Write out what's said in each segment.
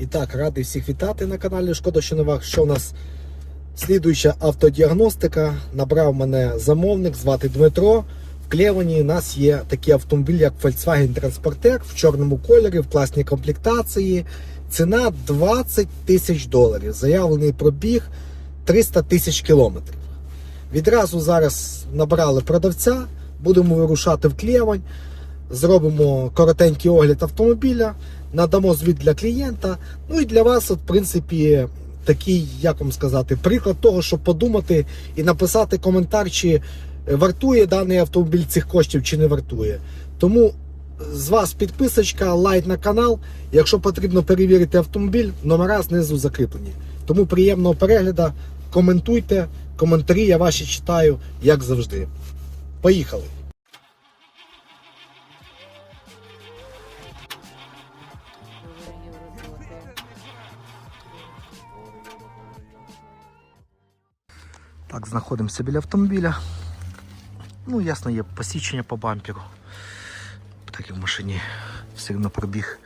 І так, радий всіх вітати на каналі Шкода, що новах. Що у нас слідуюча автодіагностика. Набрав мене замовник, звати Дмитро. В Клевані у нас є такий автомобіль, як Volkswagen Transporter в чорному кольорі, в класній комплектації. Ціна 20 тисяч доларів. Заявлений пробіг 300 тисяч кілометрів. Відразу зараз набрали продавця, будемо вирушати в Клевань, зробимо коротенький огляд автомобіля, надамо звіт для клієнта. Ну і для вас, от, в принципі, такий, як вам сказати, приклад того, щоб подумати і написати коментар, чи вартує даний автомобіль цих коштів, чи не вартує. Тому з вас підписочка, лайк на канал. Якщо потрібно перевірити автомобіль, номера знизу закріплені. Тому приємного перегляду, коментуйте, коментарі я ваші читаю, як завжди. Поїхали! Так, знаходимося біля автомобіля. Ну, ясно, є посічення по бамперу. Так як в машині все одно пробіг.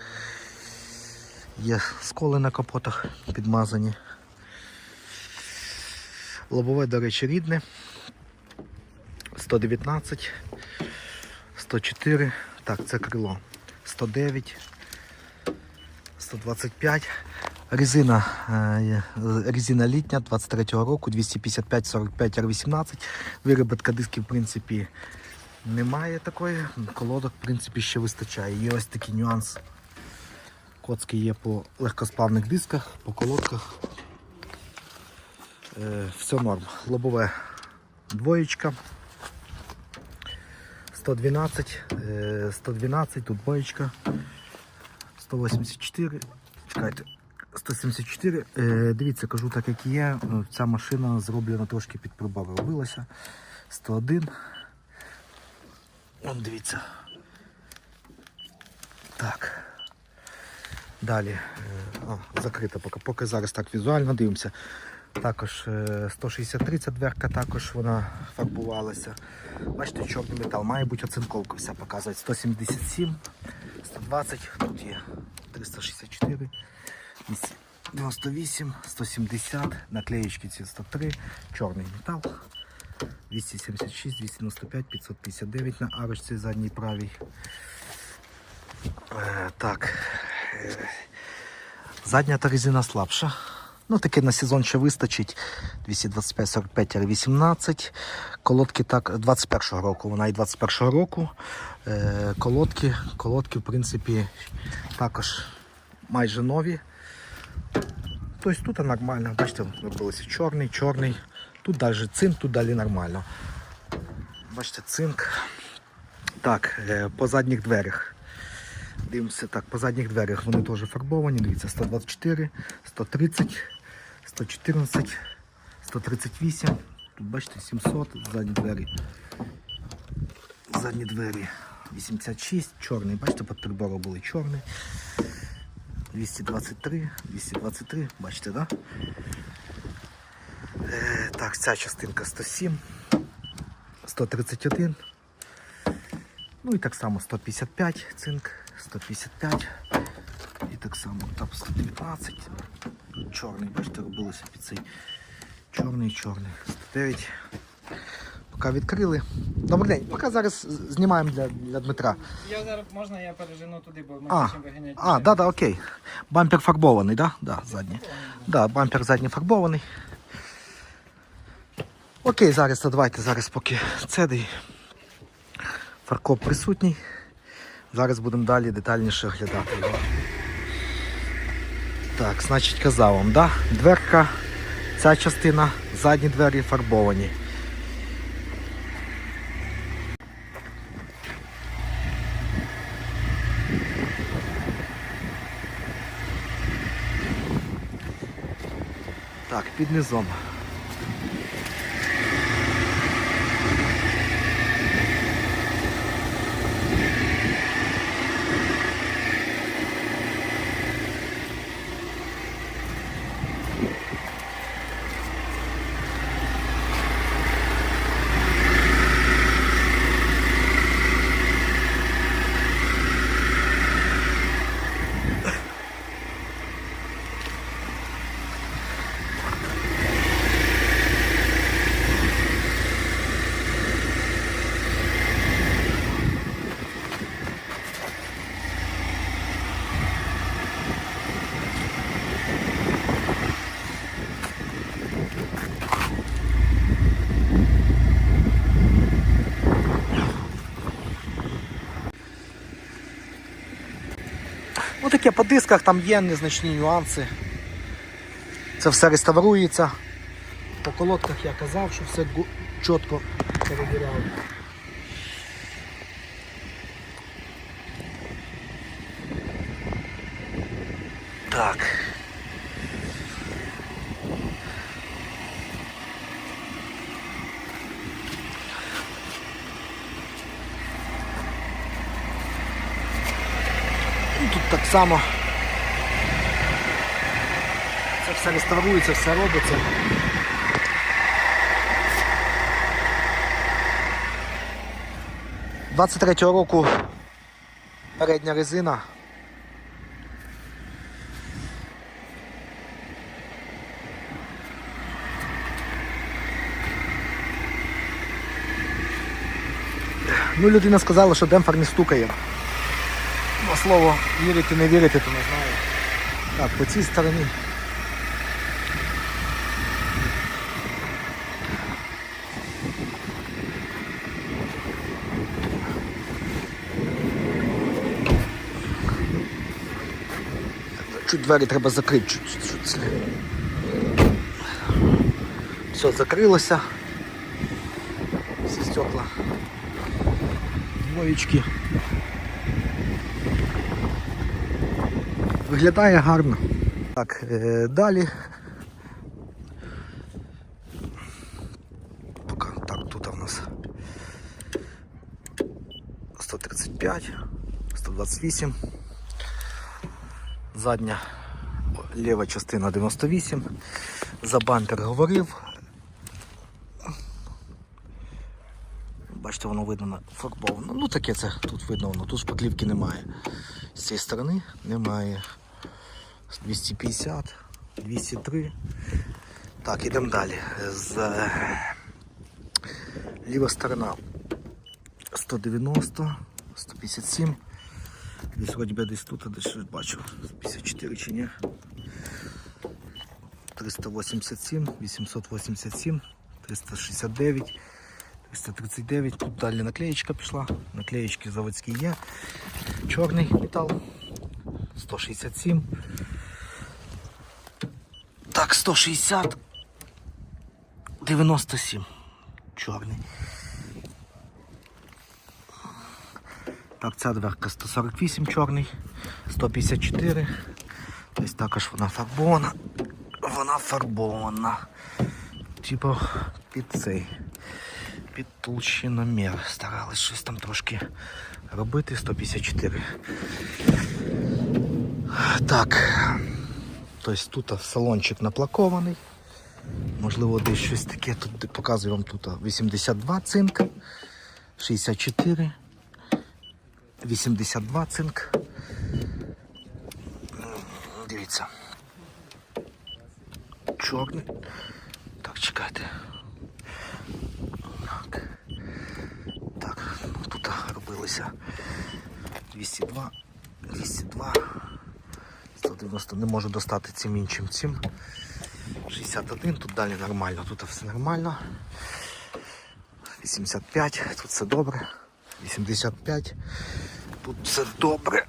Є сколи на капотах підмазані. Лобове, до речі, рідне. 119, 104, так, це крило. 109, 125. Резина, е, резина літня 23-го року, 255-45 R18. Вироботка дисків, в принципі, немає такої. Колодок, в принципі, ще вистачає. Є ось такий нюанс. Коцки є по легкосплавних дисках, по колодках. Е, все норм. Лобове двоєчка. 112, е, 112, тут двоєчка. 184. Чекайте. 174. Е, дивіться, кажу так, як є. е, Ця машина зроблена трошки під прибор робилася. 101. Вон дивіться. Так. Далі. е, А, закрита поки. Поки зараз так візуально дивимося. Також е, 163 ця дверка, також вона фарбувалася. Бачите, чорний метал. Має бути оцинковка вся показувати. 177, 120, тут є 364, 298, 170, наклеєчки ці 103, чорний метал. 276, 295, 559 на арочці задній правій. Е, так. Е, задня та резина слабша. Ну, таке на сезон ще вистачить. 225 45 18 Колодки так 21-го року. Вона і 21-го року. Е, колодки, колодки, в принципі, також майже нові. Тобто тут нормально. Бачите, робилося чорний, чорний. Тут далі цинк, тут далі нормально. Бачите, цинк. Так, е, по задніх дверях. Дивимося так, по задніх дверях вони теж фарбовані. Дивіться, 124, 130, 114, 138. Тут бачите, 700, задні двері. Задні двері 86, чорний. Бачите, під прибором були чорний. 223, 223, бачите, да? Е, так, ця частинка 107, 131. Ну і так само 155 цинк, 155. І так само там 119. Чорний, бачите, робилося під цей чорний, чорний. 109. Поки відкрили. Добрий день, поки зараз знімаємо для, для Дмитра. Я зараз можна я пережену туди, бо ми хочемо виганяти. а, да, да, окей. Бампер фарбований, да? Да, задній. Да, бампер задній фарбований. Окей, зараз давайте зараз поки цедий. Фаркоп присутній. Зараз будемо далі детальніше оглядати його. Так, значить казав вам, да? Дверка, ця частина, задні двері фарбовані. Під низом. Таке по дисках там є незначні нюанси. Це все реставрується. По колодках я казав, що все чітко перевіряли. Так. Ну, Тут так само. Це все реставрується, все робиться. Двадцять третього року передня резина. Ну, людина сказала, що демпфер не стукає. Слово вірити, не вірити, то не знаю. Так, по цій стороні. Чуть двері треба закрити, чуть, чуть, чуть. Все, закрилося. Всі стекла. Двоєчки. Виглядає гарно. Так, е, далі. Поки так, тут у нас 135, 128. Задня ліва частина 98. За бампер говорив. Бачите, воно видно фарбовано. Ну таке це тут видно, воно тут шпаклівки немає. З цієї сторони немає. 250, 203. Так, ідемо далі. З е, ліва сторона 190, 157. Десь вроді би десь тут, а десь щось бачу. 54 чи ні. 387, 887, 369, 339. Тут далі наклеєчка пішла. Наклеєчки заводські є. Чорний метал. 167. Так, 160. 97. Чорний. Так, ця дверка 148 чорний, 154. Ось також вона фарбована. Вона фарбована. Типу під цей. Під толщиномір. Старались щось там трошки робити. 154. Так. Тобто тут салончик наплакований. Можливо, десь щось таке. Тут показую вам тут 82 цинк, 64, 82 цинк. Дивіться. Чорний. Так, чекайте. Так. Так, ну тут робилося 202, 202. 190 не можу достати цим іншим цим. 61, тут далі нормально, тут все нормально. 85, тут все добре. 85, тут все добре.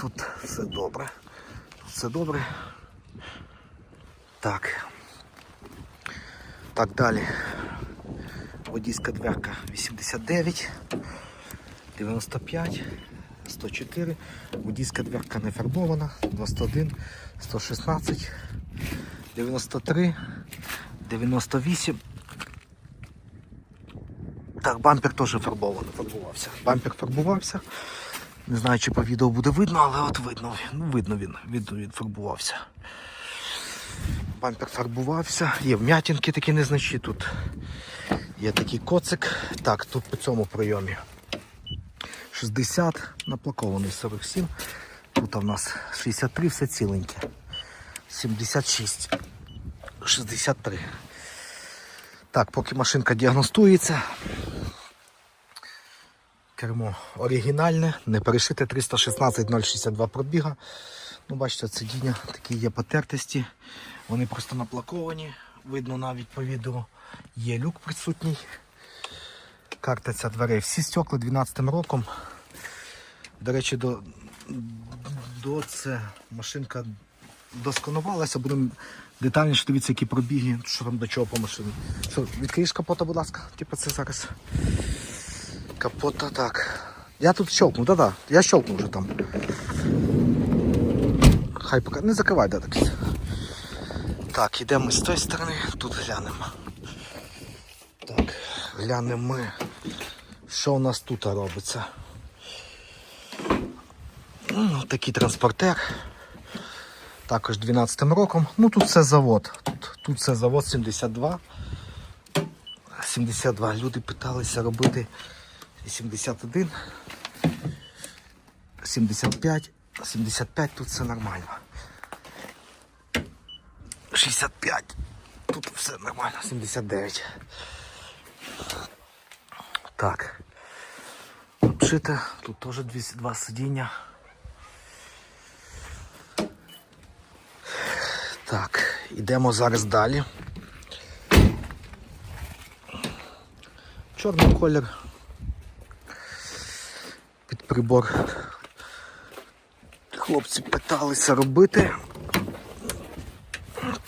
Тут все добре. Тут все добре. Так. Так, далі. Водійська дверка 89. 95, 104, водійська дверка не фарбована, 21, 116, 93, 98. Так, бампер теж фарбований, фарбувався. Бампер фарбувався. Не знаю, чи по відео буде видно, але от видно. Ну, видно він, видно, він фарбувався. Бампер фарбувався, є вм'ятинки такі незначні тут. Є такий коцик. Так, тут по цьому прийомі. 60, наплакований 47. Тут у нас 63, все ціленьке. 76, 63. Так, поки машинка діагностується. Кермо оригінальне, не перешите 316 062 пробіга. Ну, бачите, сидіння такі є потертості. Вони просто наплаковані. Видно навіть по відео. Є люк присутній. Карта ця дверей. Всі стекла 12 роком. До речі, до, до це машинка досконувалася. Будемо детальніше дивитися, які пробіги, що там до чого по машині. Що, відкриєш капота, будь ласка. Типу це зараз. Капота так. Я тут щелкну, да-да. Я щелкну вже там. Хай поки. Не закривай, да, так. Так, ідемо з тої сторони, тут глянемо. Так, глянемо що у нас тут робиться. Ну, такий транспортер. Також 12 м роком. Ну тут це завод. Тут, тут це завод 72. 72. Люди питалися робити 71. 75. 75 тут все нормально. 65. Тут все нормально. 79. Так. Обшите. Тут теж 202 сидіння. Так, йдемо зараз далі. Чорний колір. Під прибор. Хлопці питалися робити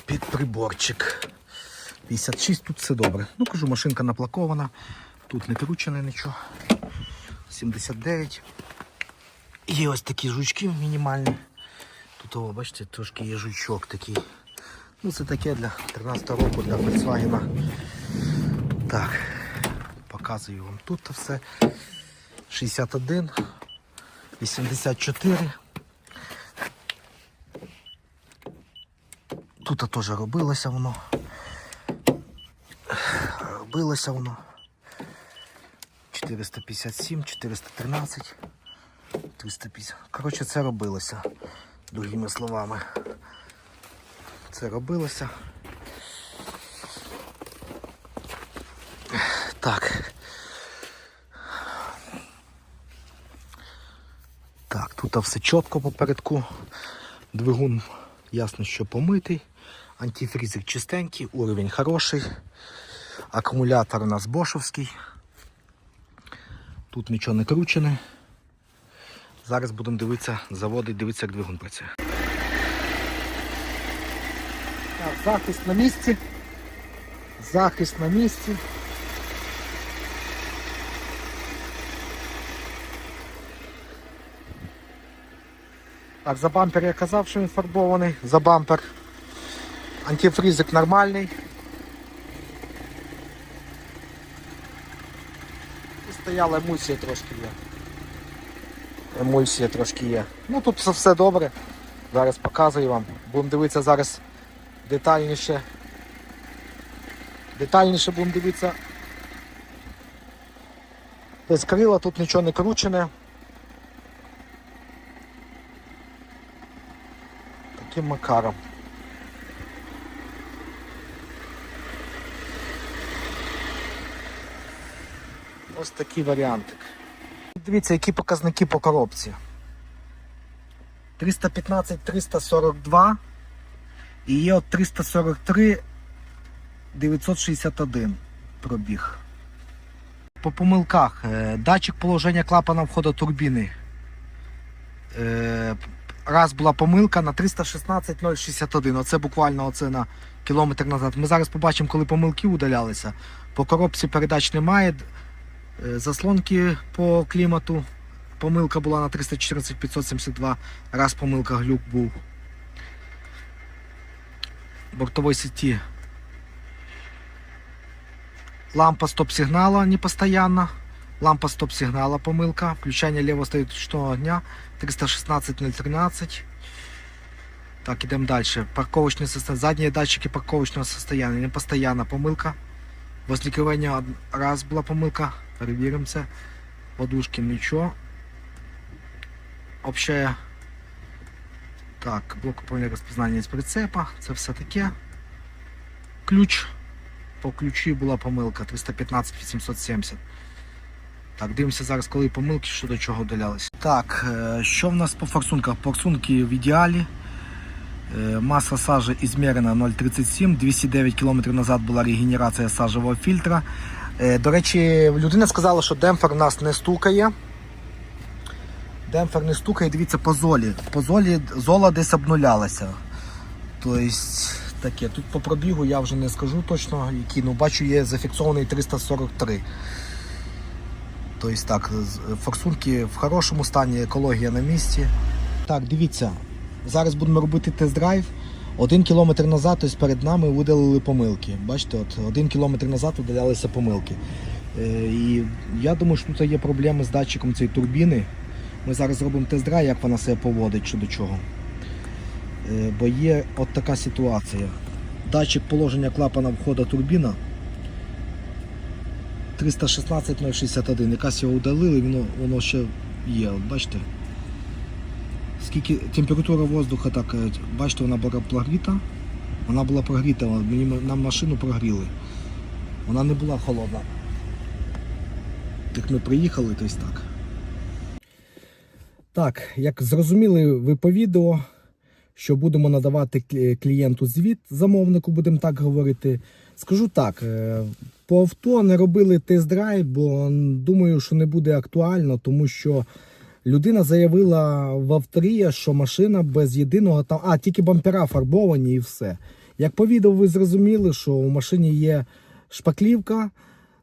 під приборчик. 56, тут все добре. Ну кажу, машинка наплакована, тут не кручене нічого. 79. Є ось такі жучки мінімальні. Тут, о, бачите, трошки є жучок такий. Ну це таке для 13 року для Volkswagen. Так, показую вам тут все. 61, 84. Тут теж робилося воно. Робилося воно. 457, 413, 350. Коротше, це робилося. Другими словами. Це робилося. Так. Так, тут все чітко попередку. Двигун ясно, що помитий. Антифрізик чистенький, уровень хороший. Акумулятор у нас бошовський. Тут нічого не кручене. Зараз будемо дивитися заводи, дивитися, як двигун працює. Так, захист на місці. Захист на місці. Так, за бампер я казав, що він фарбований. За бампер. Антифрізик нормальний. І стояла емульсія трошки є. Емульсія трошки є. Ну тут все, добре. Зараз показую вам. Будемо дивитися зараз детальніше. Детальніше будемо дивитися. Без крила тут нічого не кручене. Таким макаром. Ось такий варіантик. Дивіться, які показники по коробці. 315 342 і є от 343 961 пробіг. По помилках. е, Датчик положення клапана входу турбіни. Е, Раз була помилка на 316 061. Оце буквально оце на кілометр назад. Ми зараз побачимо, коли помилки удалялися. По коробці передач немає. Е, Заслонки по клімату. Помилка була на 314 572. Раз помилка глюк був. Бортовой сеті. Лампа стоп-сигнала не постоянно. Лампа стоп-сигнала помилка. Включання лівого стоячного огня 316 013. Так, идем дальше. Парковочное состояние. Задние датчики парковочного состояния. Не постоянно помилка. Од- раз була помилка. Перевіримо це. Подушки нічого. Общая. Так, блок управління розпізнання з прицепа. Це все таке. Ключ. По ключі була помилка 315 870. Так, дивимося зараз, коли помилки, що до чого вдалялися. Так, е, що в нас по форсунках? Форсунки в ідеалі. Е, Маса сажі ізмірена 0,37, 209 км назад була регенерація сажевого фільтра. Е, До речі, людина сказала, що демпфер у нас не стукає. Демпфер не стукає, дивіться по золі. По золі зола десь обнулялася. Тобто таке. Тут по пробігу я вже не скажу точно, який, ну бачу, є зафіксований 343. Тобто так, форсунки в хорошому стані, екологія на місці. Так, дивіться, зараз будемо робити тест-драйв. Один кілометр назад, тобто перед нами видалили помилки. Бачите, от один кілометр назад видалялися помилки. Е, і я думаю, що тут є проблеми з датчиком цієї турбіни. Ми зараз зробимо тест-драйв, як вона себе поводить, що до чого. Е, бо є от така ситуація. Датчик положення клапана входу турбіна 316.061. Якась його удалили, воно, воно ще є. Бачите? Скільки температура воздуха, так, е, бачите, вона була прогріта. Вона була прогріта, мені нам машину прогріли. Вона не була холодна. Як ми приїхали, то ось так. Так, як зрозуміли ви по відео, що будемо надавати клієнту звіт, замовнику, будемо так говорити. Скажу так, е, по авто не робили тест-драйв, бо думаю, що не буде актуально, тому що людина заявила в авторія, що машина без єдиного там, а тільки бампера фарбовані і все. Як по відео ви зрозуміли, що у машині є шпаклівка,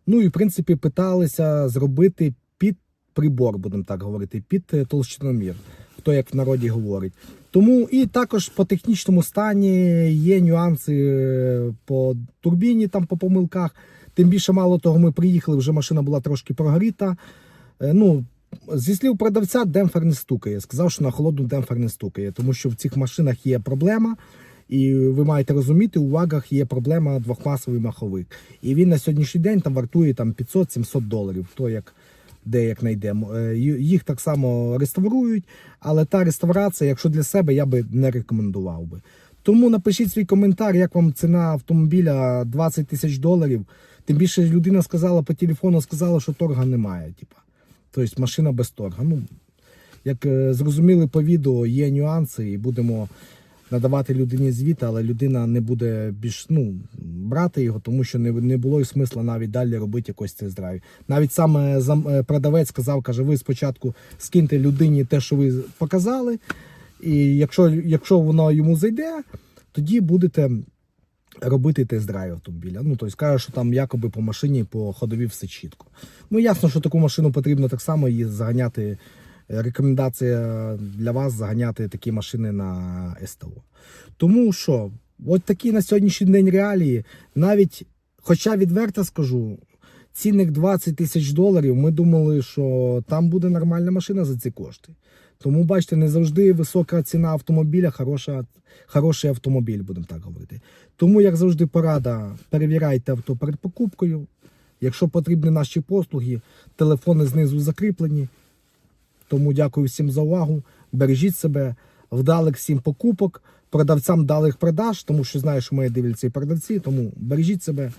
ну і в принципі питалися зробити під прибор, будемо так говорити, під е, толщиномір, хто як в народі говорить. Тому і також по технічному стані є нюанси е, по турбіні, там по помилках. Тим більше, мало того, ми приїхали, вже машина була трошки прогоріта. Е, Ну, зі слів продавця, демпфер не стукає. Сказав, що на холодну демпфер не стукає, тому що в цих машинах є проблема. І ви маєте розуміти, у вагах є проблема двохмасовий маховик. І він на сьогоднішній день там вартує там 500-700 доларів. Хто як де як знайдемо. Е, Їх так само реставрують, але та реставрація, якщо для себе, я би не рекомендував би. Тому напишіть свій коментар, як вам ціна автомобіля 20 тисяч доларів. Тим більше людина сказала по телефону, сказала, що торга немає. Типа. Тобто машина без торга. Ну, як е, зрозуміли по відео, є нюанси, і будемо надавати людині звіт, але людина не буде більш ну, брати його, тому що не, не було і смисла навіть далі робити якось це драйв. Навіть саме е, продавець сказав, каже, ви спочатку скиньте людині те, що ви показали, і якщо, якщо воно йому зайде, тоді будете робити тест-драйв автомобіля. Ну, тобто каже, що там якоби по машині, по ходові все чітко. Ну, ясно, що таку машину потрібно так само її заганяти. Е, Рекомендація для вас заганяти такі машини на СТО. Тому що, от такі на сьогоднішній день реалії, навіть, хоча відверто скажу, цінник 20 тисяч доларів, ми думали, що там буде нормальна машина за ці кошти. Тому, бачите, не завжди висока ціна автомобіля, хороша, хороший автомобіль, будемо так говорити. Тому, як завжди, порада, перевіряйте авто перед покупкою. Якщо потрібні наші послуги, телефони знизу закріплені. Тому дякую всім за увагу. Бережіть себе, вдалих всім покупок, продавцям далих продаж, тому що знаю, що мої дивляться і продавці. Тому бережіть себе,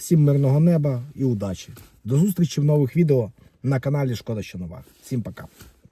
всім мирного неба і удачі. До зустрічі в нових відео на каналі Шкода що нова. Всім пока.